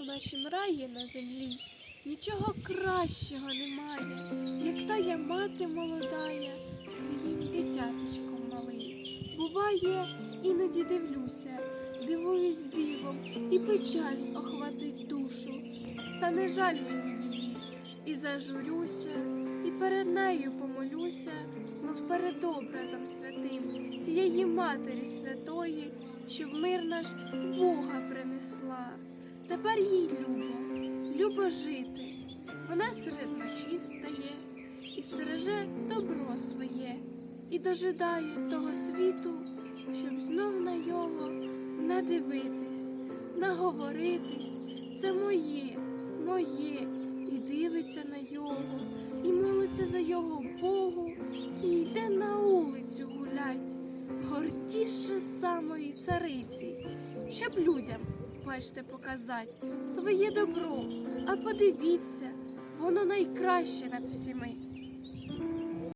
У нашім раї на землі нічого кращого немає, як тая мати молодая своїм дитяточком малим. Буває, іноді дивлюся, дивуюсь дивом, і печаль охватить душу. Стане жаль мені її, і зажурюся, і перед нею помолюся, мов перед образом святим тієї Матері Святої, що в мир наш Бога принесла. Тепер їй любо, любо жити. Вона серед ночі встає і стереже добро своє, і дожидає того світу, щоб знов на його надивитись, наговоритись. Це моє, моє, і дивиться на його, і молиться за його Богу, і йде на вулицю гулять, гордіше самої цариці, щоб людям, бачите, показати своє добро. А подивіться, воно найкраще над всіми.